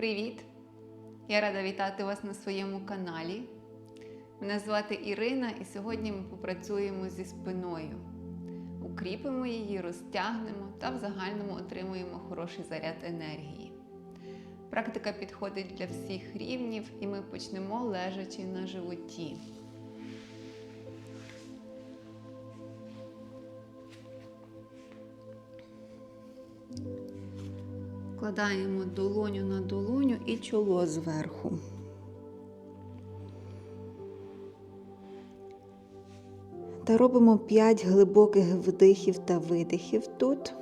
Привіт! Я рада вітати вас на своєму каналі. Мене звати Ірина, і сьогодні ми попрацюємо зі спиною. Укріпимо її, розтягнемо та в загальному отримуємо хороший заряд енергії. Практика підходить для всіх рівнів, і ми почнемо лежачи на животі. Вкладаємо долоню на долоню і чоло зверху. Та робимо 5 глибоких вдихів та видихів тут.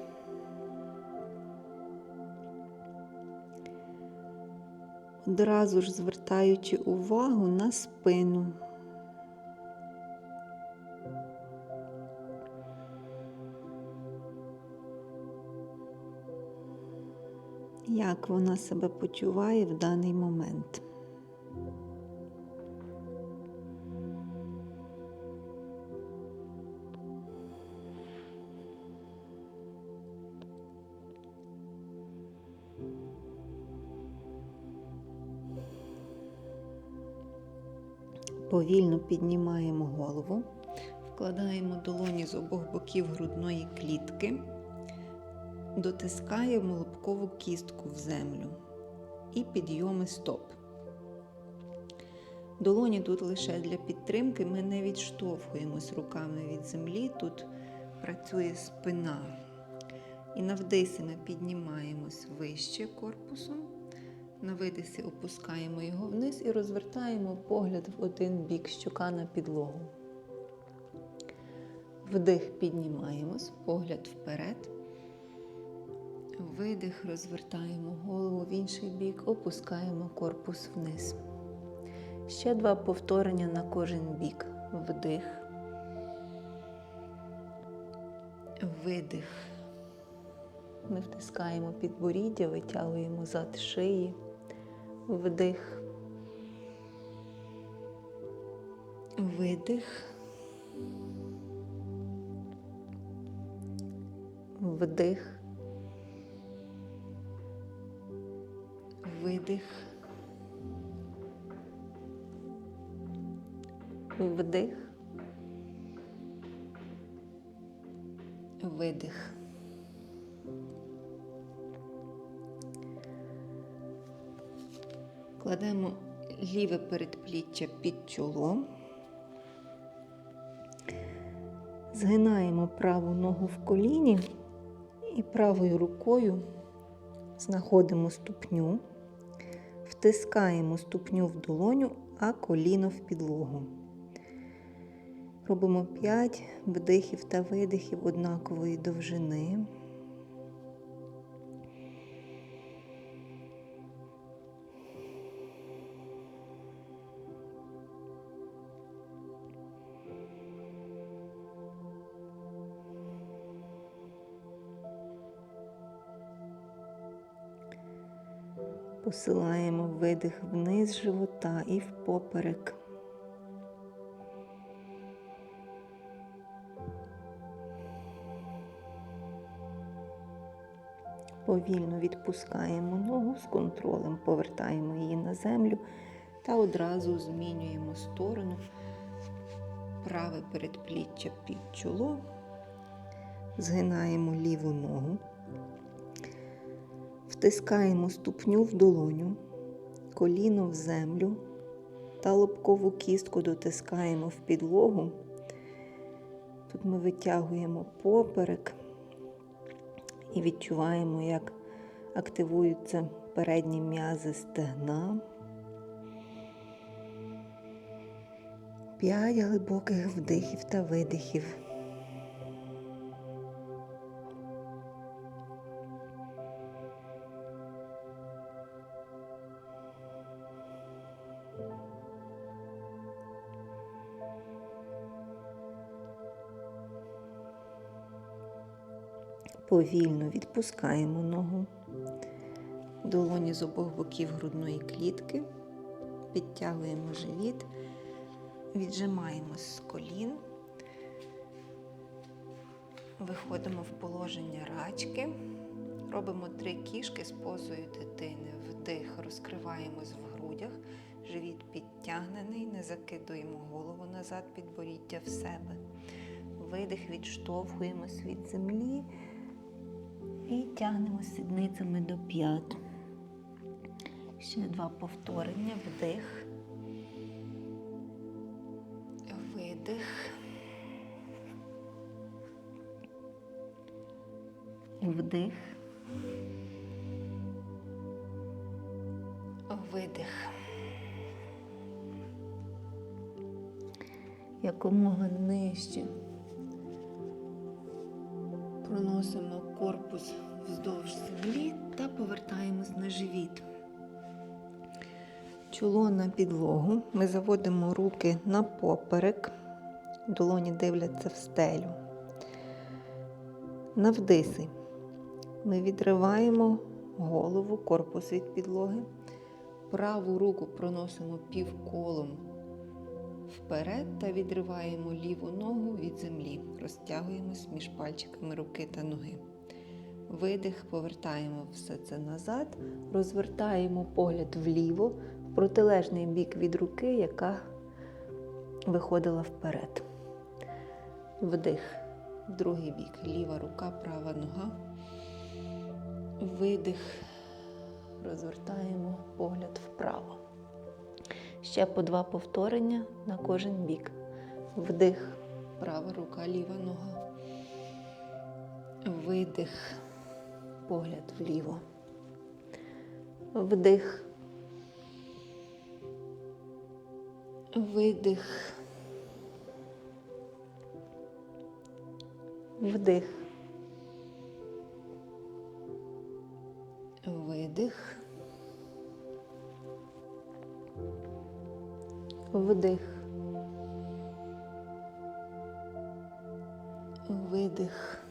Одразу ж звертаючи увагу на спину. Як вона себе почуває в даний момент? Повільно піднімаємо голову, вкладаємо долоні з обох боків грудної клітки, дотискаємо лобкову кістку в землю і підйоми стоп. Долоні тут лише для підтримки, ми не відштовхуємось руками від землі, тут працює спина. І на вдисі ми піднімаємось вище корпусом. На видисі опускаємо його вниз і розвертаємо погляд в один бік щука на підлогу. Вдих піднімаємось, погляд вперед. Видих, розвертаємо голову в інший бік, опускаємо корпус вниз. Ще два повторення на кожен бік. Вдих. Видих. Ми втискаємо підборіддя, витягуємо зад шиї. Вдих. Видих. Вдих. Видих. Вдих. Видих. Кладемо ліве передпліччя під чоло. Згинаємо праву ногу в коліні і правою рукою знаходимо ступню, втискаємо ступню в долоню, а коліно в підлогу. Робимо 5 вдихів та видихів однакової довжини. Посилаємо видих вниз живота і впоперек. Повільно відпускаємо ногу з контролем, повертаємо її на землю та одразу змінюємо сторону. Праве передпліччя під чоло, згинаємо ліву ногу. Втискаємо ступню в долоню, коліно в землю та лобкову кістку дотискаємо в підлогу. Тут ми витягуємо поперек і відчуваємо, як активуються передні м'язи стегна. П'ять глибоких вдихів та видихів. Повільно відпускаємо ногу, долоні з обох боків грудної клітки, підтягуємо живіт, віджимаємось з колін, виходимо в положення рачки, Робимо три кішки з позою дитини. Вдих, розкриваємось в грудях, живіт підтягнений, не закидуємо голову назад, підборіддя в себе. Видих, відштовхуємось від землі і тягнемо сідницями до п'ят. Ще два повторення. Вдих. Видих. Вдих. Видих. Якомога нижче. Корпус вздовж землі та повертаємось на живіт. Чоло на підлогу. Ми заводимо руки на поперек. Долоні дивляться в стелю. На вдиси. Ми відриваємо голову, корпус від підлоги. Праву руку проносимо півколом вперед та відриваємо ліву ногу від землі. Розтягуємось між пальчиками руки та ноги. Видих, повертаємо все це назад, розвертаємо погляд вліво, в протилежний бік від руки, яка виходила вперед. Вдих, в другий бік, ліва рука, права нога. Видих, розвертаємо погляд вправо. Ще по два повторення на кожен бік. Вдих, права рука, ліва нога. Видих, погляд вліво. Вдих. Видих. Вдих. Видих. Вдих. Видих.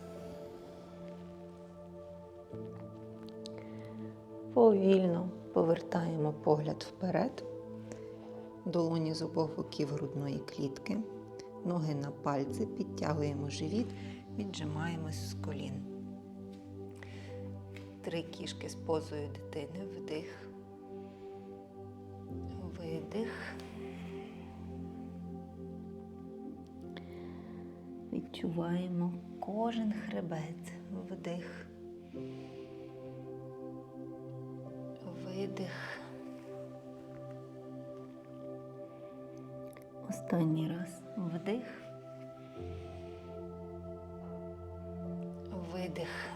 Повільно повертаємо погляд вперед, долоні з обох боків грудної клітки, ноги на пальці, підтягуємо живіт, віджимаємось з колін. Три кішки з позою дитини. Вдих. Видих. Відчуваємо кожен хребет. Вдих. Видих. Останній раз. Вдих. Видих.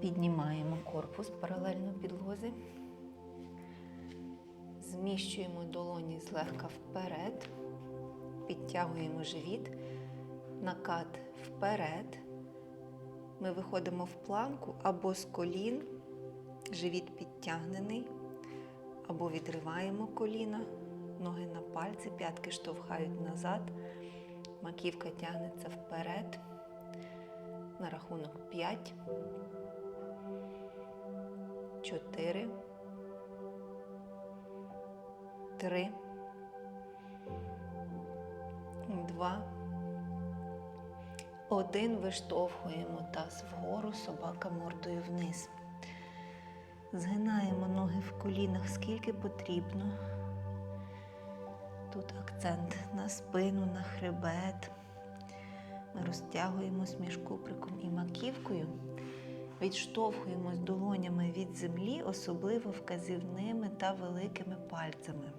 Піднімаємо корпус паралельно підлозі. Зміщуємо долоні злегка вперед, підтягуємо живіт, накат вперед. Ми виходимо в планку або з колін, живіт підтягнений, або відриваємо коліна, ноги на пальці, п'ятки штовхають назад, маківка тягнеться вперед. На рахунок 5, 4, три, два, один. Виштовхуємо таз вгору, собака мордою вниз. Згинаємо ноги в колінах скільки потрібно. Тут акцент на спину, на хребет. Ми розтягуємось між куприком і маківкою. Відштовхуємось долонями від землі, особливо вказівними та великими пальцями.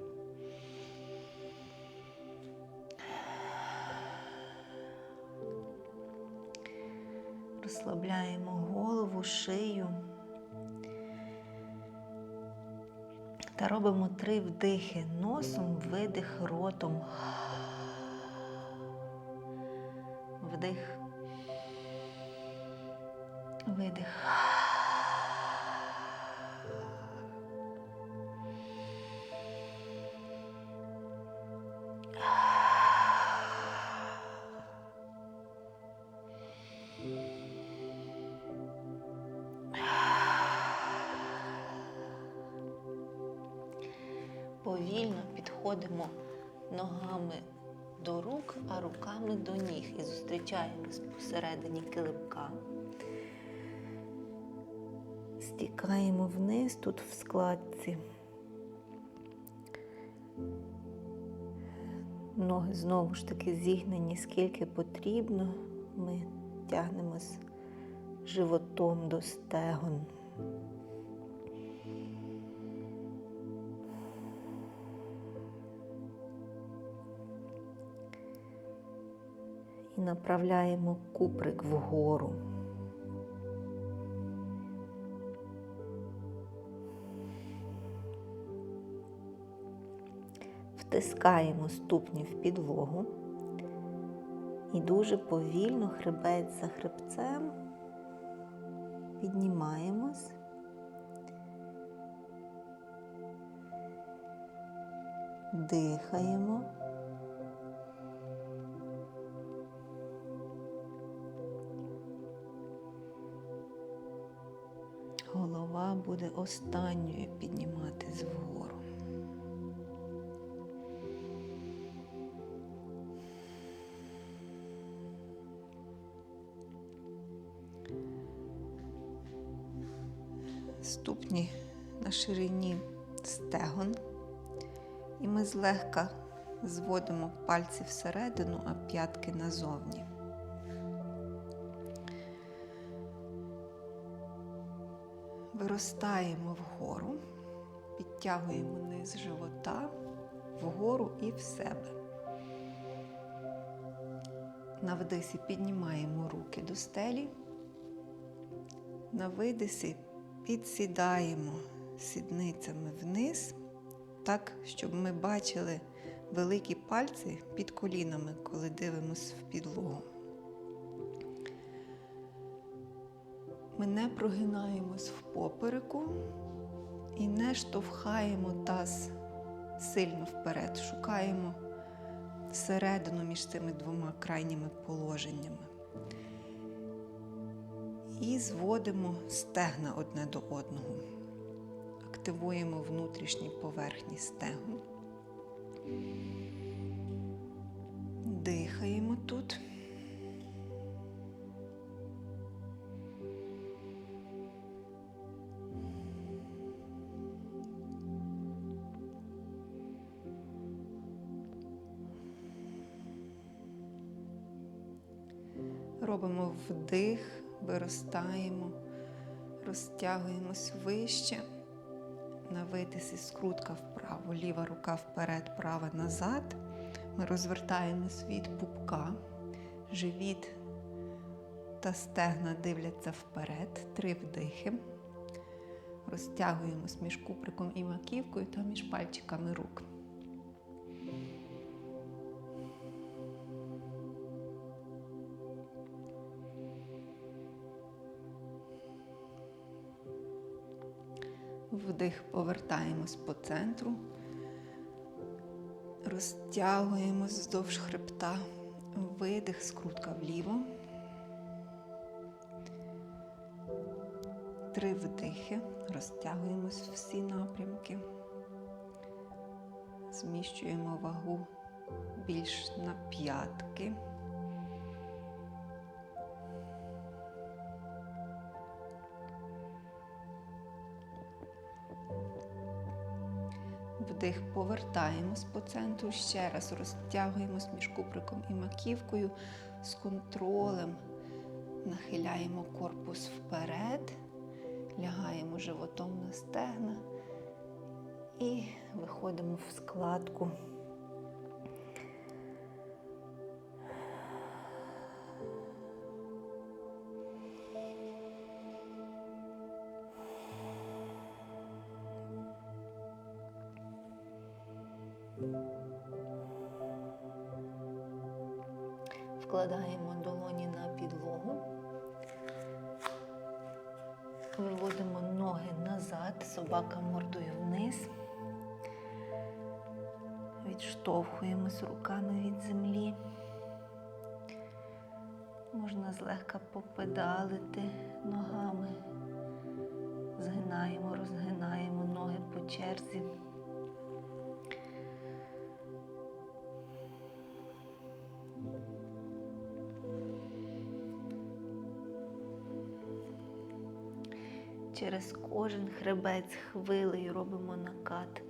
Розслабляємо голову, шию. Та робимо три вдихи носом, видих ротом. Вдих. Повільно підходимо ногами до рук, а руками до ніг. І зустрічаємось посередині килимка. Стікаємо вниз тут в складці. Ноги знову ж таки зігнені, скільки потрібно. Ми тягнемось животом до стегон. І направляємо куприк вгору. Втискаємо ступні в підлогу і дуже повільно хребець за хребцем піднімаємось. Дихаємо. Голова буде останньою підніматись вгору. Ступні на ширині стегон. І ми злегка зводимо пальці всередину, а п'ятки назовні. Виростаємо вгору, підтягуємо низ живота вгору і в себе. На вдисі піднімаємо руки до стелі. На видисі підсідаємо сідницями вниз, так, щоб ми бачили великі пальці під колінами, коли дивимося в підлогу. Ми не прогинаємось в попереку і не штовхаємо таз сильно вперед, шукаємо середину між цими двома крайніми положеннями. І зводимо стегна одне до одного. Активуємо внутрішні поверхні стегон. Дихаємо тут. Робимо вдих, виростаємо, розтягуємось вище. На видисі скрутка вправо, ліва рука вперед, права назад. Ми розвертаємось від пупка, живіт та стегна дивляться вперед, три вдихи. Розтягуємось між куприком і маківкою та між пальчиками рук. Вдих повертаємось по центру, розтягуємось вздовж хребта, видих, скрутка вліво. Три вдихи, розтягуємось всі напрямки, зміщуємо вагу більш на п'ятки. Вдих, повертаємось по центру, ще раз розтягуємось між куприком і маківкою з контролем. Нахиляємо корпус вперед, лягаємо животом на стегна і виходимо в складку. Вкладаємо долоні на підлогу, виводимо ноги назад, собака мордою вниз, відштовхуємось руками від землі. Можна злегка попедалити ногами, згинаємо, розгинаємо ноги по черзі. Через кожен хребець хвилею робимо накат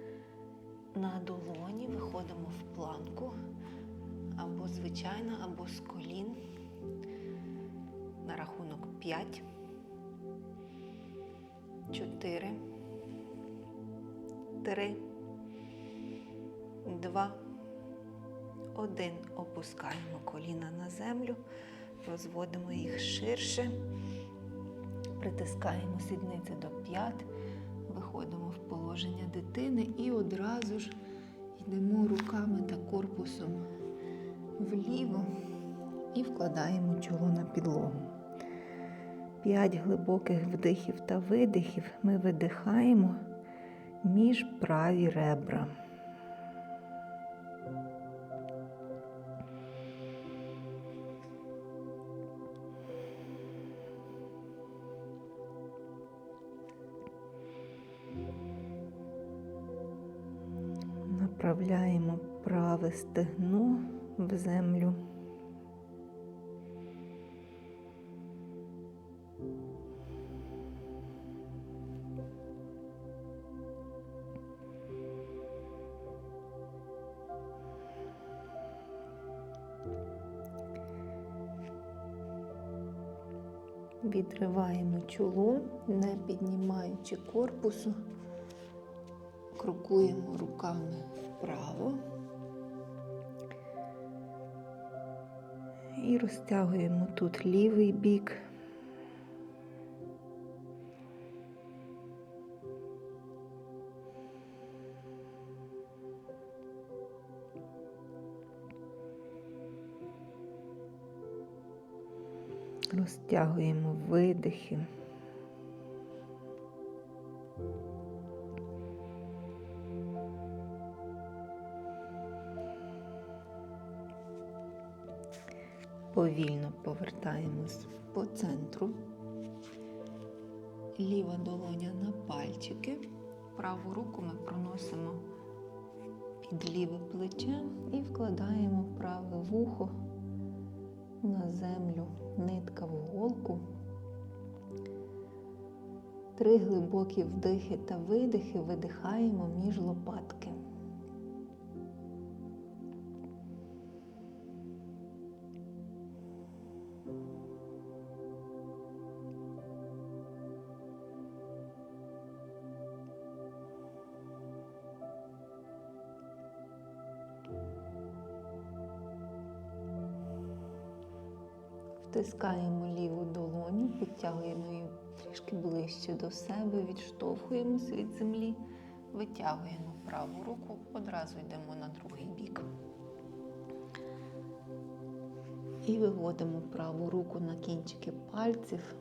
на долоні, виходимо в планку або звичайно, або з колін. На рахунок 5, 4, 3, 2, 1. Опускаємо коліна на землю, розводимо їх ширше. Притискаємо сідниці до п'ят, виходимо в положення дитини і одразу ж йдемо руками та корпусом вліво і вкладаємо чоло на підлогу. П'ять глибоких вдихів та видихів ми видихаємо між праві ребра. Праве стегно в землю. Відриваємо чоло, не піднімаючи корпусу. Крокуємо руками вправо і розтягуємо тут лівий бік. Розтягуємо видихи. Повільно повертаємось по центру. Ліва долоня на пальчики. Праву руку ми проносимо під ліве плече і вкладаємо праве вухо на землю, нитка в голку. Три глибокі вдихи та видихи видихаємо між лопатки. Втискаємо ліву долоню, підтягуємо її трішки ближче до себе, відштовхуємося від землі, витягуємо праву руку, одразу йдемо на другий бік. І виводимо праву руку на кінчики пальців.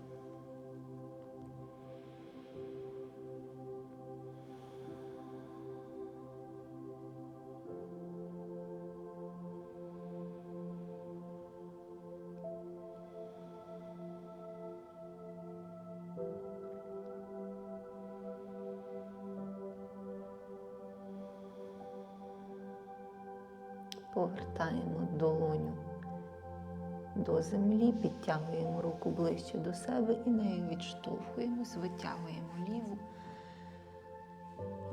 Повертаємо долоню до землі, підтягуємо руку ближче до себе і нею відштовхуємось, витягуємо ліву,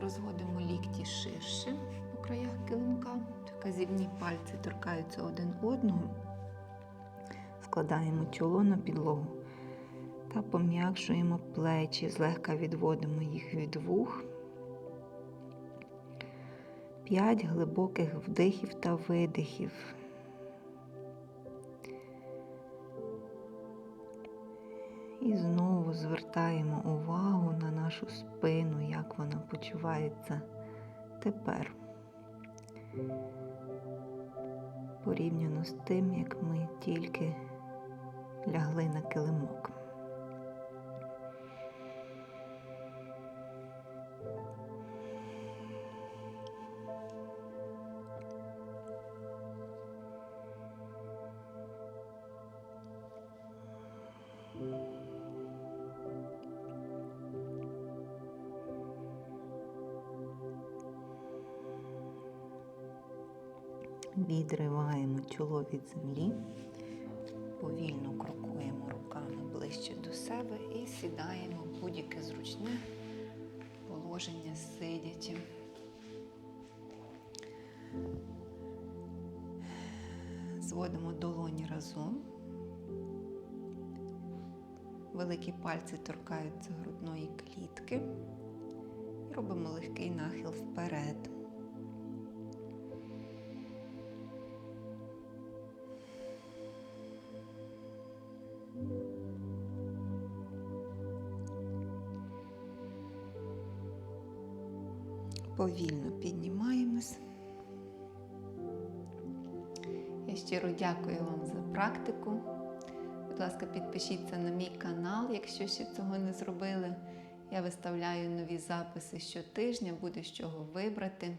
розводимо лікті ширше по краях килимка, вказівні пальці торкаються один одного, складаємо чоло на підлогу та пом'якшуємо плечі, злегка відводимо їх від вух. П'ять глибоких вдихів та видихів. І знову звертаємо увагу на нашу спину, як вона почувається тепер. Порівняно з тим, як ми тільки лягли на килимок. Відриваємо чоло від землі, повільно крокуємо руками ближче до себе і сідаємо в будь-яке зручне положення сидячи. Зводимо долоні разом. Великі пальці торкаються грудної клітки. І робимо легкий нахил вперед. Повільно піднімаємось. Я щиро дякую вам за практику. Будь ласка, підпишіться на мій канал, якщо ще цього не зробили. Я виставляю нові записи щотижня, буде з чого вибрати.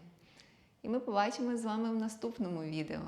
І ми побачимось з вами в наступному відео.